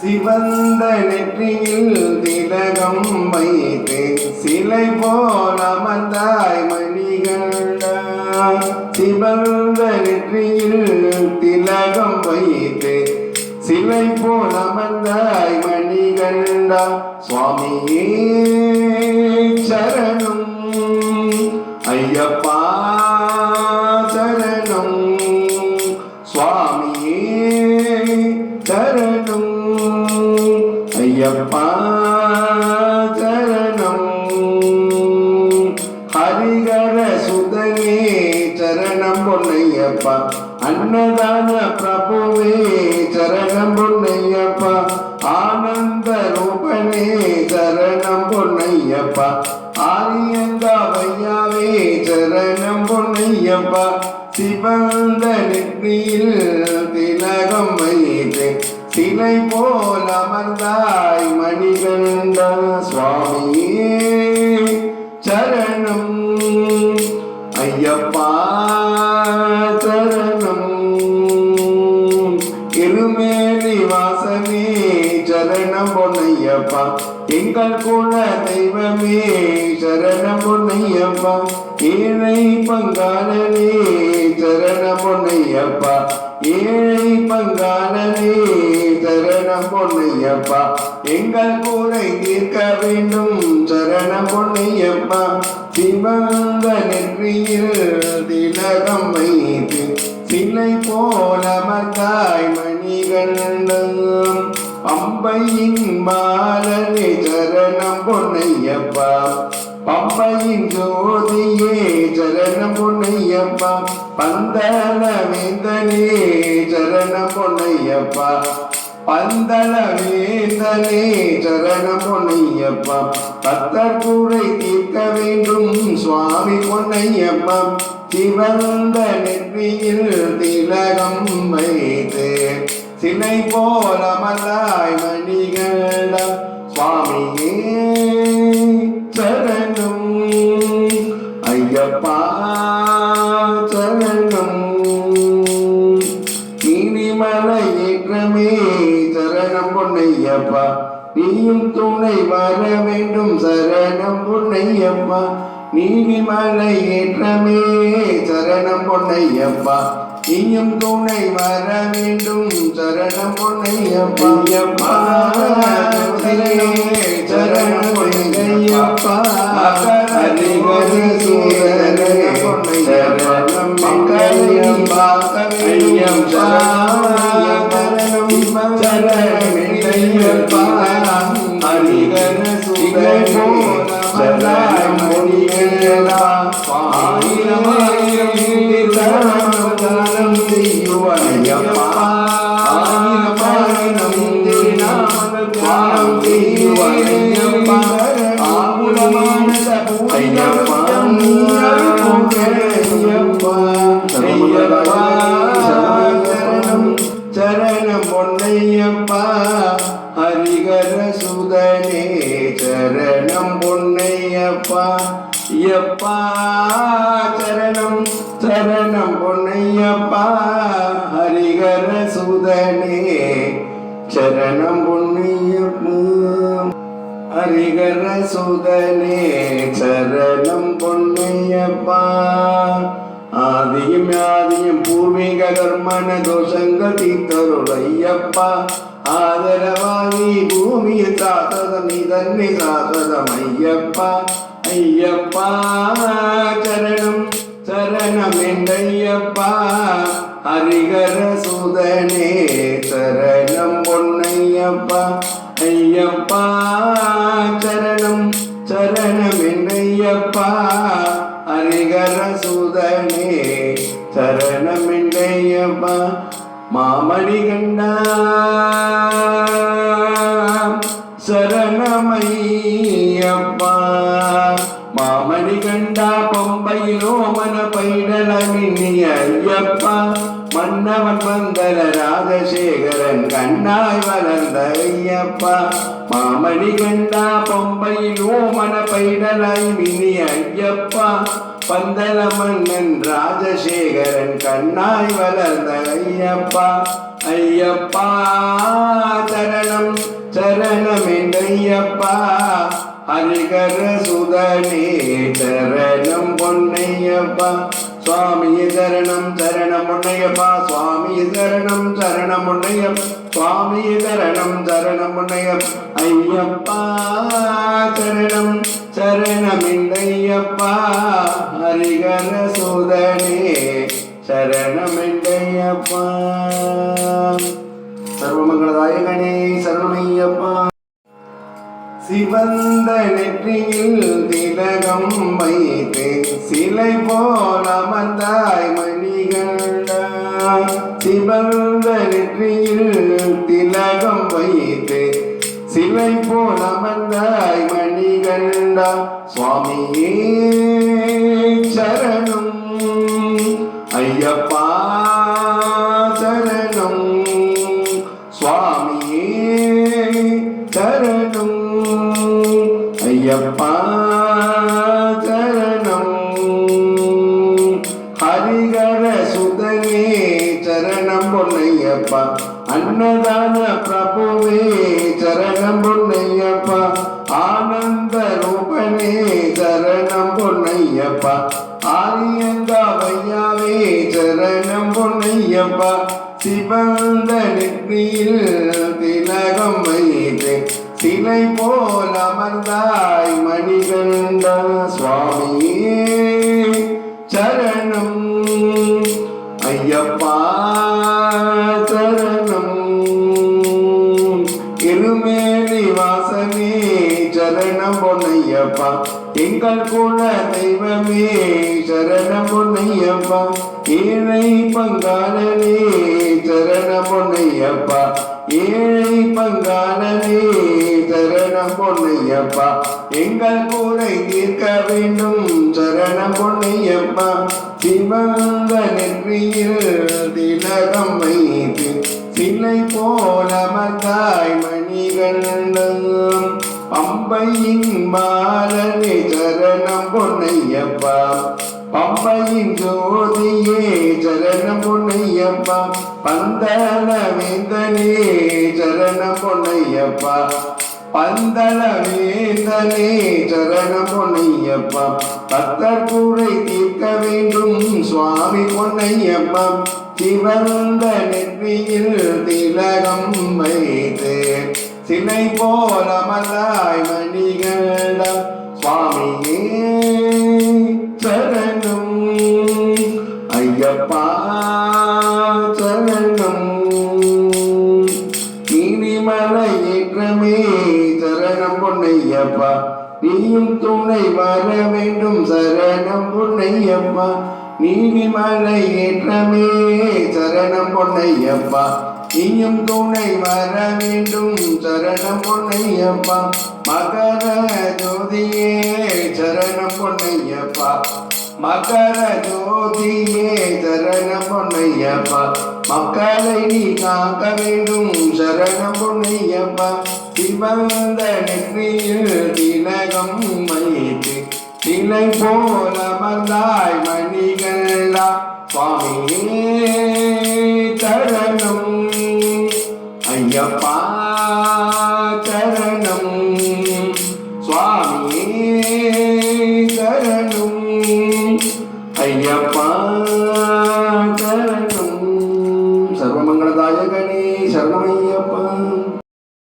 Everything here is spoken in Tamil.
சிவந்த நெற்றியில் திலகம் வைத்து சிலை போல் அமர்ந்தாய் மணிகண்டா. சிவந்த நெற்றியில் திலகம் வைத்து சிலை போல் அமர்ந்தாய் மணிகண்டா. சுவாமியே சரணம். ஐயப்ப பொன்னையப்பா வையாவே சரணம் பொன்னையப்பா. சிவந்த நெற்றியில் திலகம் வைத்து. சிலை போல் அமர்ந்தாய் மணிகண்ட சுவாமியே. எங்கள் குல தெய்வமே சரணம் பொன்னையப்பா. ஏழை பங்காளனே சரணம் பொன்னையப்பா. ஏழை பங்காளனே சரணம் பொன்னையப்பா. எங்கள் கூரை தீர்க்க வேண்டும் சரணம் பொன்னையப்பா. சிவந்த நெற்றியில் திலகம் வைத்து பம்பையின் பாலனே சரணம் பொன்னையப்பா. பம்பையின் ஜோதியே சரணம் பொன்னையப்பா. பந்தள வேந்தனே சரணம் பொன்னையப்பா. பந்தள வேந்தனே சரணம் பொன்னையப்பா. பத்தர் கூரை தீர்க்க வேண்டும் சுவாமி பொன்னையப்பா. சிவந்த நெற்றியில் திலகம் வைத்து சிலை போல மலாய் பொன்னையப்பா நீயும் துணை வர வேண்டும் சரணம் பொன்னையப்பா. நீலிமலை ஏற்றமே சரணம் பொன்னையப்பா. நீயும் துணை வர வேண்டும் சரணம் பொன்னையப்பா. ஐயப்பா. சரணம் பொன்னையப்பா. பொன்னையப்பா. ஐயம் சூரனே சரணம் சரணம் பொன்னையப்பா ஹரிகர சுதனே. சரணம் பொன்னையப்பா ஹரிகர சுதனே. சரணம் பொன்னையப்பா. ஆதியும் ஆதியும் பூர்வீக கர்மன தோஷங்கள் தீர்த்தருடையப்பா ஆதரவாகி பூமியில் காத்ததம் இதன்னை சாததம் ஐயப்பா ஐயப்பா. சரணம் சரணம் ஹரிகர சுதனே சரணம் பொன்னையப்பா ஐயப்பா சரணம் சரணம் ஹரிகர சுதனே சரணம் மாமணி கண்டா மன்னவன் வந்தல ராஜசேகரன் கண்ணாய் வளர்ந்த ஐயப்பா. மாமணி கண்டா பொம்பையிலோ மன பைடலாய் மினி ஐயப்பா. பந்தல மன்னன் ராஜசேகரன் கண்ணாய் வளர்ந்த ஐயப்பா. ஐயப்பா சரணம் சரணம் சரணமென்றையப்பா ஹரிகர சுதனே சரணம் பொன்னையப்பா. சுவாமிய தரணம் தரணம் பொன்னையப்பா. சுவாமிய தரணம் தரணம் பொன்னையப்பா சுவாமிய தரணம் தரணம் பொன்னையப்பா ஐயப்பா சரணம் சரணமென்றையப்பா ஹரிகர சுதனே சரணமென்றையப்பா சர்வமங்களதாயகனே சரணமையப்பா. சிவந்த நெற்றியில் திலகம் வைத்து சிலை போல் அமர்ந்தாய் மணிகண்டா சிவந்த நெற்றியில் திலகம் வைத்து சிலை போல் அமர்ந்தாய் மணிகண்டா சுவாமியே சரணம். ஐயப்பா பொன்னையப்பா. அன்னதான பிரபுவே சரணம் பொன்னையப்பா. ஆனந்த ரூபனே சரணம் பொன்னையப்பா. ஆரியந்தாவையாவே சரணம் பொன்னையப்பா. சிவந்த நெற்றியில் திலகம் வைத்து. சிலை போல் அமர்ந்தாய் மணிகண்ட சுவாமியே திருமேனி வாசனே சரணம் பொன்னையப்பா. எங்கள் குல தெய்வமே சரணம் பொன்னையப்பா. ஏழை பங்காளனே சரணம் பொன்னையப்பா. ஏழை பங்காளனே சரணம் பொன்னையப்பா. எங்கள் கூரை தீர்க்க வேண்டும் சரணம் பொன்னையப்பா. சிவந்த நெற்றியில் திலகம் வைத்து சிலை போல மந்தாய் மணிகண்டம் பம்பையின் மாலனே சரணம் பொன்னையப்பா. பம்பையின் ஜோதியே சரணம் பொன்னையப்பா. பந்தள வேந்தனே சரணம் பொன்னையப்பா. பந்தள வேந்தனே சரணம் பொன்னையப்பா. பக்தர் தீர்க்க வேண்டும் சுவாமி பொன்னையப்பா. சிவந்த நெற்றியில் திலகம் வைத்து சிலை போல மலாய் மணிகள சுவாமியே சரணம். ஐயப்பா சரணம். இனிமலை ஏற்றமே சரணம் பொன்னையப்பா. நீயும் துணை வர வேண்டும் சரணம் பொன்னையப்பா. நீதிமலை ஏற்றமே சரணம் பொன்னையப்பா. நீயும் துணை வர வேண்டும். சரணம் பொன்னையப்பா. மகர ஜோதியே சரணம் பொன்னையப்பா. மகர ஜோதியே சரணம் பொன்னையப்பா. மக்களை நீ காக்க வேண்டும். சரணம் பொன்னையப்பா. சிவந்த நெற்றியில் திலகம் வைத்து சிலை போல வந்தாய் மணிகளா சுவாமியே ஐயப்பா சரணம்.